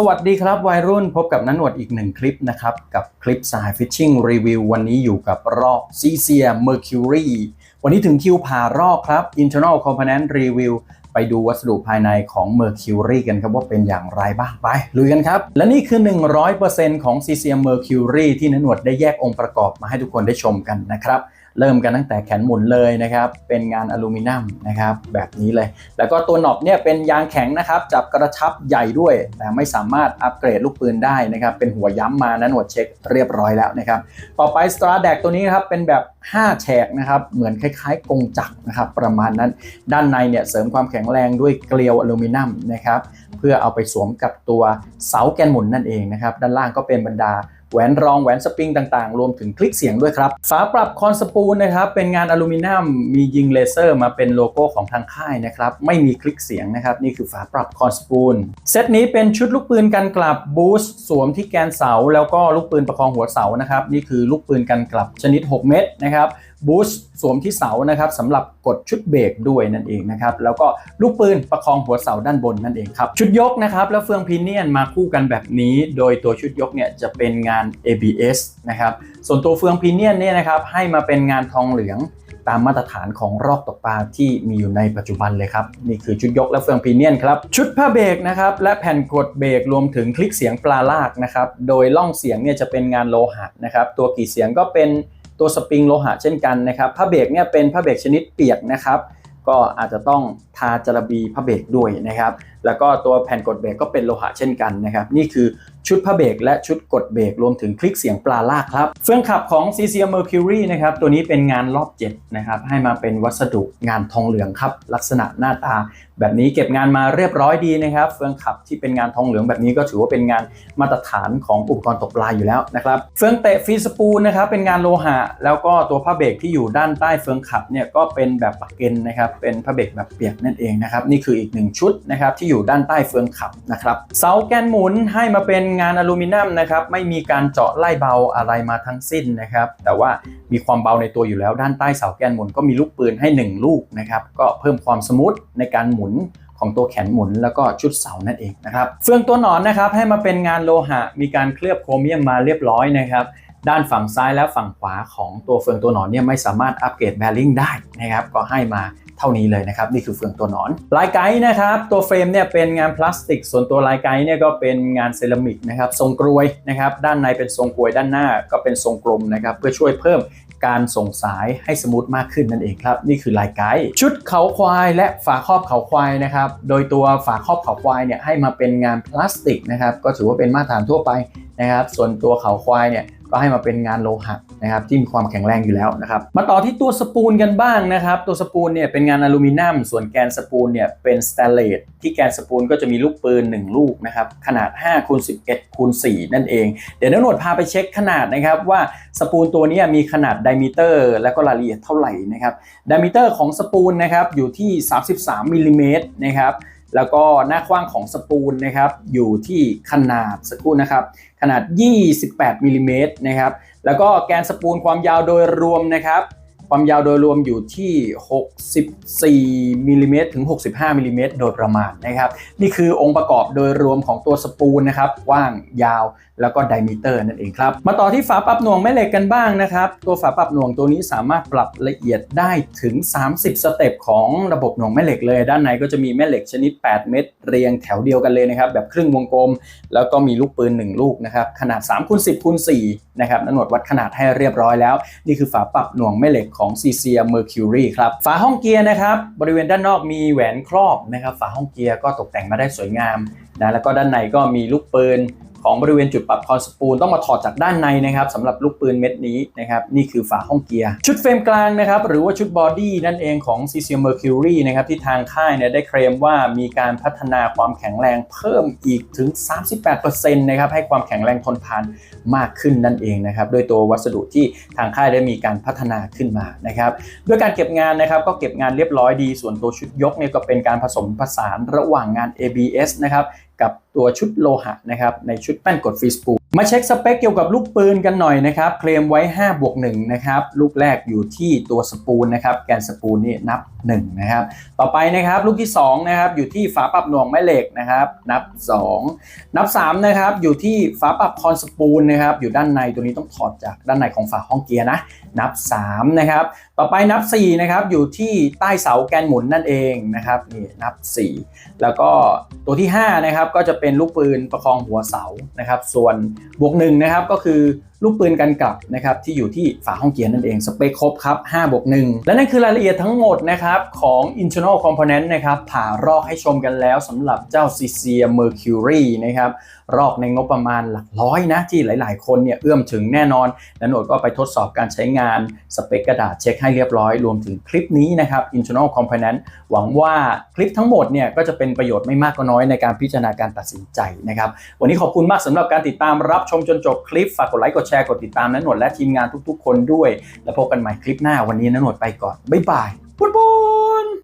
สวัสดีครับวัยรุ่นพบกับนันหนวดอีกหนึ่งคลิปนะครับ กับคลิปสายฟิชชิ่งรีวิววันนี้อยู่กับรอบซีเซีย Mercury วันนี้ถึงคิวผ่ารอบครับ Internal Component Review ไปดูวัสดุภายในของ Mercury กันครับว่าเป็นอย่างไรบ้าง ไปลุยกันครับ และนี่คือ 100%ของ CCM Mercury ที่นันหนวดได้แยกองค์ประกอบมาให้ทุกคนได้ชมกันนะครับ เริ่มกันตั้งแต่แขนหมุนเลยนะครับ เป็นงานอลูมิเนียมนะครับ แบบนี้เลย แล้วก็ตัวหนอบเนี่ยเป็นยางแข็งนะครับ จับกระชับใหญ่ด้วย แต่ไม่สามารถอัปเกรดลูกปืนได้นะครับ เป็นหัวย้ำมานั้นหัวเช็คเรียบร้อยแล้วนะครับ ต่อไป s t r a d a c ตัวนี้นครับเป็นแบบ 5 แฉกนะครับ เหมือนคล้ายๆ กงจักรนะครับ ประมาณนั้น ด้านในเนี่ยเสริมความแข็งแรงด้วยเกลียวอลูมิเนียมนะครับ เพื่อเอาไปสวมกับตัวเสาแกนหมุนนั่นเองนะครับ ด้านล่างก็เป็นบรรดา แหวนรองแหวนสปริงต่างๆ รวมถึงคลิกเสียงด้วยครับ ฝาปรับคอนสปูลนะครับ เป็นงานอลูมิเนียมมียิงเลเซอร์มาเป็นโลโก้ของทางค่ายนะครับ ไม่มีคลิกเสียงนะครับ นี่คือฝาปรับคอนสปูลเซตนี้เป็นชุดลูกปืนกันกลับบูสสวมที่แกนเสา แล้วก็ลูกปืนประคองหัวเสานะครับ นี่คือลูกปืนกันกลับชนิด 6 เม็ดนะครับ บูสต์สวมที่เสานะครับสำหรับกดชุดเบรกด้วยนั่นเองนะครับแล้วก็ลูกปืนประคองหัวเสาด้านบนนั่นเองครับชุดยกนะครับแล้วเฟืองพินเนียนมาคู่กันแบบนี้ โดยตัวชุดยกเนี่ยจะเป็นงาน ABS นะครับส่วนตัวเฟืองพินเนียนเนี่ยนะครับให้มาเป็นงานทองเหลืองตามมาตรฐานของรอกตกปลาที่มีอยู่ในปัจจุบันเลยครับ นี่คือชุดยกและเฟืองพินเนียนครับ ชุดผ้าเบรกนะครับ และแผ่นกดเบรกรวมถึงคลิกเสียงปลาลากนะครับ โดยล่องเสียงเนี่ยจะเป็นงานโลหะนะครับ ตัวกี่เสียงก็เป็น ตัวสปริงโลหะเช่นกันนะครับผ้าเบรกเนี่ยเป็นผ้าเบรกชนิดเปียกนะครับ ก็อาจจะต้อง ทาจระบีผ้าเบรกด้วยนะครับ แล้วก็ตัวแผ่นกดเบรกก็เป็นโลหะเช่นกันนะครับ นี่คือชุดผ้าเบรกและชุดกดเบรกรวมถึงคลิกเสียงปลาลากครับเฟืองขับของ CCM Mercury นะครับ ตัวนี้เป็นงานรอบ7นะครับให้มาเป็นวัสดุงานทองเหลืองครับ ลักษณะหน้าตา แบบนี้เก็บงานมาเรียบร้อยดีนะครับเฟืองขับที่เป็นงานทองเหลืองแบบนี้ก็ถือว่าเป็นงานมาตรฐานของอุปกรณ์ตกปลาอยู่แล้วนะครับเฟืองเตะฟีสปูลนะครับเป็นงานโลหะ แล้วก็ตัวผ้าเบรกที่อยู่ด้านใต้เฟืองขับเนี่ยก็เป็นแบบปักเกนนะครับเป็นผ้าเบรกแบบเปียกนั่นเองนะครับนี่คืออีกหนึ่งชุดนะครับที่อยู่ด้านใต้เฟืองขับนะครับเสาแกนหมุนให้มาเป็นงานอลูมิเนียมนะครับไม่มีการเจาะไล่เบาอะไรมาทั้งสิ้นนะครับแต่ว่ามีความเบาในตัวอยู่แล้วด้านใต้เสาแกนหมุนก็มีลูกปืนให้ 1 ลูกนะครับก็เพิ่มความสมูทในการหมุนของตัวแขนหมุนแล้วก็ชุดเสานั่นเองนะครับเฟืองตัวหนอนนะครับให้มาเป็นงานโลหะ มีการเคลือบโครเมียมมาเรียบร้อยนะครับ ด้านฝั่งซ้ายและฝั่งขวาของตัวเฟืองตัวหนอนเนี่ยไม่สามารถอัปเกรดแบริ่งได้นะครับก็ให้มาเท่านี้เลยนะครับ นี่คือเฟืองตัวหนอนลายไกด์นะครับ ตัวเฟรมเนี่ยเป็นงานพลาสติก ส่วนตัวลายไกด์เนี่ยก็เป็นงานเซรามิกนะครับทรงกรวยนะครับ ด้านในเป็นทรงกรวยด้านหน้าก็เป็นทรงกลมนะครับ เพื่อช่วยเพิ่มการส่งสายให้สมูทมากขึ้นนั่นเองครับ นี่คือลายไกด์ชุดเขาควายและฝาครอบเขาควายนะครับ โดยตัวฝาครอบเขาควายเนี่ยให้มาเป็นงานพลาสติกนะครับ ก็ถือว่าเป็นมาตรฐานทั่วไปนะครับ ส่วนตัวเขาควายเนี่ย ก็ให้มาเป็นงานโลหะนะครับที่มีความแข็งแรงอยู่แล้วนะครับมาต่อที่ตัวสปูลกันบ้างนะครับตัวสปูลเนี่ยเป็นงานอลูมิเนียมส่วนแกนสปูลเนี่ยเป็นสแตนเลสที่แกนสปูลก็จะมีลูกปืน 1 ลูกนะครับขนาด5คูณ11คูณ4นั่นเอง เดี๋ยวน้าหนวดพาไปเช็คขนาดนะครับว่าสปูลตัวนี้มีขนาดไดมิเตอร์ และก็รายละเอียดเท่าไหร่นะครับไดมิเตอร์ของสปูลนะครับอยู่ที่ 33มิลลิเมตรนะครับ แล้วก็หน้ากว้างของสปูลนะครับอยู่ที่ขนาดสักครู่นะครับขนาด 28มิลลิเมตรนะครับแล้วก็แกนสปูลความยาวโดยรวมนะครับ ความยาวโดยรวมอยู่ที่ 64มิลลิเมตรถึง 65มิลลิเมตรโดยประมาณนะครับ นี่คือองค์ประกอบโดยรวมของตัวสปูลนะครับกว้างยาวแล้วก็ไดมิเตอร์นั่นเองครับ มาต่อที่ฝาปรับหน่วงแม่เหล็กกันบ้างนะครับ ตัวฝาปรับหน่วงตัวนี้สามารถปรับละเอียดได้ถึง 30 สเต็ปของระบบหน่วงแม่เหล็กเลย ด้านในก็จะมีแม่เหล็กชนิด 8 เม็ดเรียงแถวเดียวกันเลยนะครับ แบบครึ่งวงกลม แล้วก็มีลูกปืน 1 ลูกนะครับ ขนาด3คูณ10คูณ4นะครับนันหนวดวัดขนาดให้เรียบร้อยแล้ว นี่คือฝาปรับหน่วงแม่เหล็กของ c c a Mercury ครับ ฝาห้องเกียร์นะครับ บริเวณด้านนอกมีแหวนครอบนะครับ ฝาห้องเกียร์ก็ตกแต่งมาได้สวยงามนะ แล้วก็ด้านในก็มีลูกปืน ของบริเวณจุดปรับคอนสปูลต้องมาถอดจากด้านในนะครับสำหรับลูกปืนเม็ดนี้นะครับนี่คือฝาห้องเกียร์ชุดเฟรมกลางนะครับหรือว่าชุดบอดี้นั่นเองของ CCM Mercury นะครับที่ทางค่ายเนี่ยได้เคลมว่ามีการพัฒนาความแข็งแรงเพิ่มอีกถึง 38%นะครับให้ความแข็งแรงทนทานมากขึ้นนั่นเองนะครับโดยตัววัสดุที่ทางค่ายได้มีการพัฒนาขึ้นมานะครับด้วยการเก็บงานนะครับก็เก็บงานเรียบร้อยดี ส่วนตัวชุดยกเนี่ยก็เป็นการผสมผสานระหว่างงาน ABS นะครับ กับตัวชุดโลหะนะครับในชุดแป้นกดฟรีสปูมาเช็คสเปคเกี่ยวกับลูกปืนกันหน่อยนะครับ เคลมไว้5บวก1นะครับ ลูกแรกอยู่ที่ตัวสปูลนะครับ แกนสปูลนี่นับ1นะครับ ต่อไปนะครับลูกที่2นะครับอยู่ที่ฝาปรับหน่วงแม่เหล็กนะครับ นับ 2 นับ3นะครับอยู่ที่ฝาปรับคอนสปูลนะครับ อยู่ด้านในตัวนี้ต้องถอดจากด้านในของฝาห้องเกียร์นะ นับ3นะครับ ต่อไปนับ4นะครับอยู่ที่ใต้เสาแกนหมุนนั่นเองนะครับนี่นับ 4 แล้วก็ตัวที่5นะครับก็จะเป็นลูกปืนประคองหัวเสานะครับ ส่วนบวก1นะครับก็คือ ลูกปืนกันกลับนะครับที่อยู่ที่ฝาห้องเกียร์นั่นเองสเปคครบครับ5บวก1และนั่นคือรายละเอียดทั้งหมดนะครับของ internal component นะครับผ่ารอกให้ชมกันแล้วสำหรับเจ้า c c a Mercury นะครับรอกในงบประมาณหลักร้อยนะที่หลาย ๆ คนเนี่ยเอื้อมถึงแน่นอนและหนวดก็ไปทดสอบการใช้งานสเปคกระดาษเช็คให้เรียบร้อย รวมถึงคลิปนี้นะครับ internal component หวังว่าคลิปทั้งหมดเนี่ยก็จะเป็นประโยชน์ไม่มากก็น้อยในการพิจารณาการตัดสินใจนะครับวันนี้ขอบคุณมากสำหรับการติดตามรับชมจนจบคลิปฝากกดไลค์กดแชร์กดติดตามนันหนวดและทีมงานทุก ๆ คนด้วย แล้วพบกันใหม่คลิปหน้าวันนี้นันหนวดไปก่อนบ๊ายบายปุ้นปุ้น